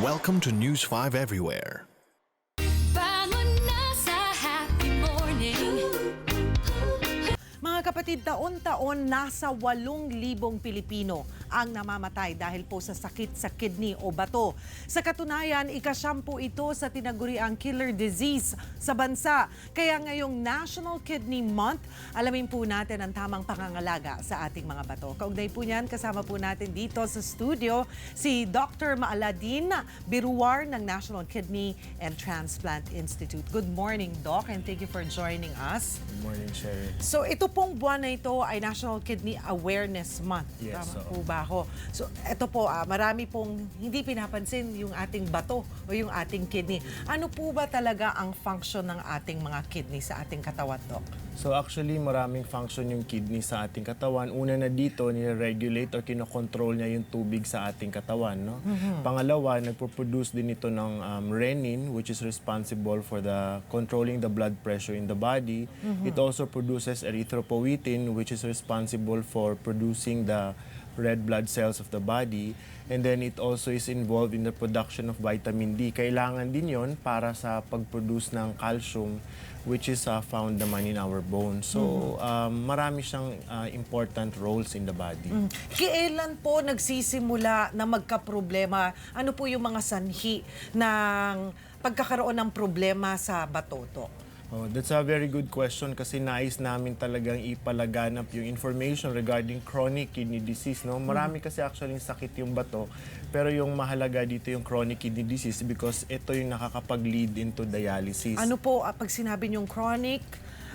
Welcome to News 5 Everywhere. Kapatid, taon-taon nasa 8,000 Pilipino ang namamatay dahil po sa sakit sa kidney o bato. Sa katunayan, ikasyampu ito sa tinaguriang killer disease sa bansa. Kaya ngayong National Kidney Month, alamin po natin ang tamang pangangalaga sa ating mga bato. Kaugnay po niyan, kasama po natin dito sa studio si Dr. Maaladin Biruar ng National Kidney and Transplant Institute. Good morning, Doc, and thank you for joining us. Good morning, Sherry. So ito pong buwan na ito ay National Kidney Awareness Month. Yes, Tama oo. po ba ako? So ito po, ah, marami pong hindi pinapansin yung ating bato o yung ating kidney. Ano po ba talaga ang function ng ating mga kidney sa ating katawan, Doc? So actually, maraming function yung kidney sa ating katawan. Una na dito, nire-regulate or kinokontrol niya yung tubig sa ating katawan. No? Pangalawa, nagpo-produce din ito ng um, renin, which is responsible for the controlling the blood pressure in the body. It also produces erythropoietin, which is responsible for producing the red blood cells of the body. And then it also is involved in the production of vitamin D. Kailangan din yon para sa pag-produce ng calcium which is uh, found naman in our bones. So, um, marami siyang uh, important roles in the body. Kailan po nagsisimula na magka-problema? Ano po yung mga sanhi ng pagkakaroon ng problema sa bato, Doc? Oh, that's a very good question kasi nais namin talagang ipalaganap yung information regarding chronic kidney disease. No? Marami kasi actually yung sakit yung bato, pero yung mahalaga dito yung chronic kidney disease because ito yung nakakapag-lead into dialysis. Ano po, ah, pag sinabi niyong chronic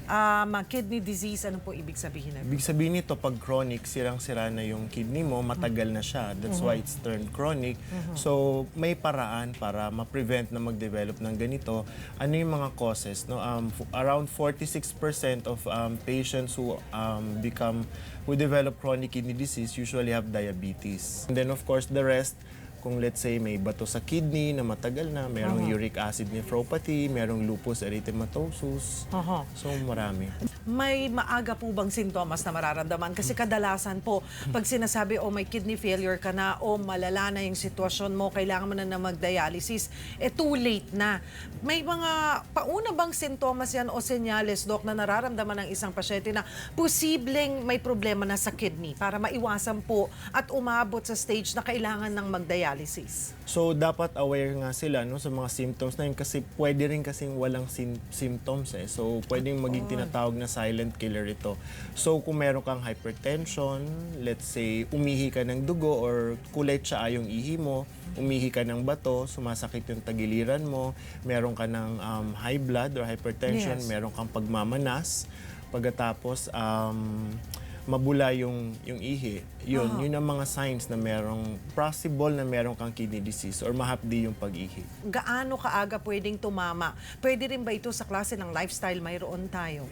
um, kidney disease, ano po ibig sabihin na? Ibig sabihin nito, pag chronic, sirang-sira na yung kidney mo, matagal na siya. That's why it's turned chronic. So, may paraan para ma-prevent na mag-develop ng ganito. Ano yung mga causes? No? Um, around 46% of um, patients who um, become, who develop chronic kidney disease usually have diabetes. And then, of course, the rest, kung let's say may bato sa kidney na matagal na, merong uric acid nephropathy, merong lupus erythematosus. Aha. So, marami. May maaga po bang sintomas na mararamdaman? Kasi kadalasan po, pag sinasabi, oh may kidney failure ka na, o malala na yung sitwasyon mo, kailangan mo na na mag-dialysis, eh too late na. May mga pauna bang sintomas yan o senyales, Doc, na nararamdaman ng isang pasyente na posibleng may problema na sa kidney para maiwasan po at umabot sa stage na kailangan ng mag-dialysis? So dapat aware nga sila no sa mga symptoms na yun kasi pwede rin kasing walang sim- symptoms eh. So pwedeng maging tinatawag na silent killer ito. So kung meron kang hypertension, let's say umihi ka ng dugo or kulay tsaa yung ihi mo, umihi ka ng bato, sumasakit yung tagiliran mo, meron ka ng um, high blood or hypertension, Yes. meron kang pagmamanas, pagkatapos um, mabula yung yung ihi. Yun, yun ang mga signs na merong possible na meron kang kidney disease or mahapdi yung pag-ihi. Gaano kaaga pwedeng tumama? Pwede rin ba ito sa klase ng lifestyle mayroon tayo?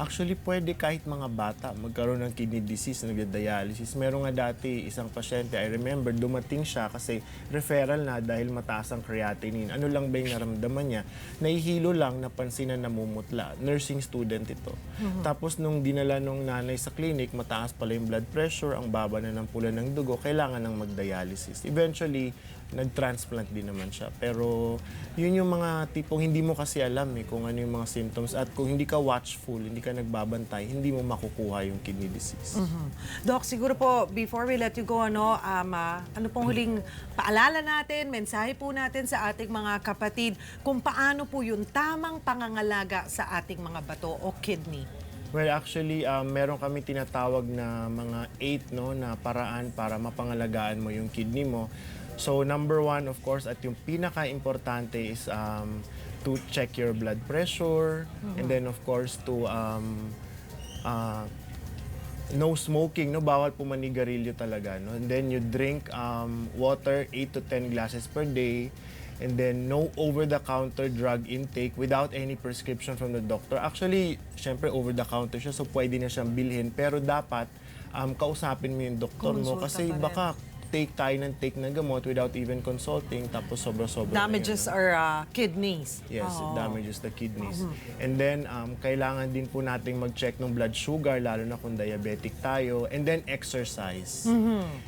Actually, pwede kahit mga bata magkaroon ng kidney disease na nagda-dialysis. Meron nga dati isang pasyente, I remember, dumating siya kasi referral na dahil mataas ang creatinine. Ano lang ba yung naramdaman niya? Nahihilo lang, napansin na namumutla. Nursing student ito. Tapos nung dinala nung nanay sa clinic, mataas pala yung blood pressure, ang baba na ng pula ng dugo, kailangan ng mag-dialysis. Eventually, nag-transplant din naman siya. Pero yun yung mga tipong hindi mo kasi alam eh kung ano yung mga symptoms at kung hindi ka watchful, hindi ka nagbabantay, hindi mo makukuha yung kidney disease. Doc, siguro po, before we let you go, ano, um, ah, ano pong huling paalala natin, mensahe po natin sa ating mga kapatid kung paano po yung tamang pangangalaga sa ating mga bato o kidney. Well, actually, um, meron kami tinatawag na mga eight no, na paraan para mapangalagaan mo yung kidney mo. So, number one, of course, at yung pinaka-importante is um, to check your blood pressure. And then, of course, to um, uh, no smoking, no bawal po manigarilyo talaga, no. And then you drink um, water 8 to 10 glasses per day. And then no over-the-counter drug intake without any prescription from the doctor. Actually, syempre over-the-counter siya so pwede na siyang bilhin pero dapat um, kausapin mo yung doktor mo kasi baka take tayo ng take ng gamot without even consulting, tapos sobra-sobra na yun, Damages no? our uh, kidneys. Yes, it damages the kidneys. And then, um, kailangan din po nating mag-check ng blood sugar, lalo na kung diabetic tayo. And then, exercise.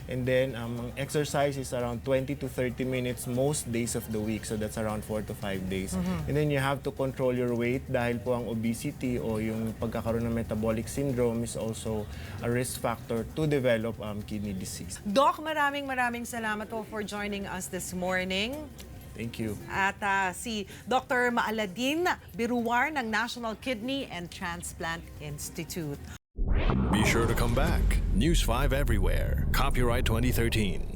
And then, um, ang exercise is around 20 to 30 minutes most days of the week. So, that's around 4 to 5 days. And then, you have to control your weight dahil po ang obesity o yung pagkakaroon ng metabolic syndrome is also a risk factor to develop um, kidney disease. Doc, maraming maraming salamat po for joining us this morning. Thank you. At ah, si Dr. Maaladin Biruwar ng National Kidney and Transplant Institute. Be sure to come back. News 5 everywhere. Copyright 2013.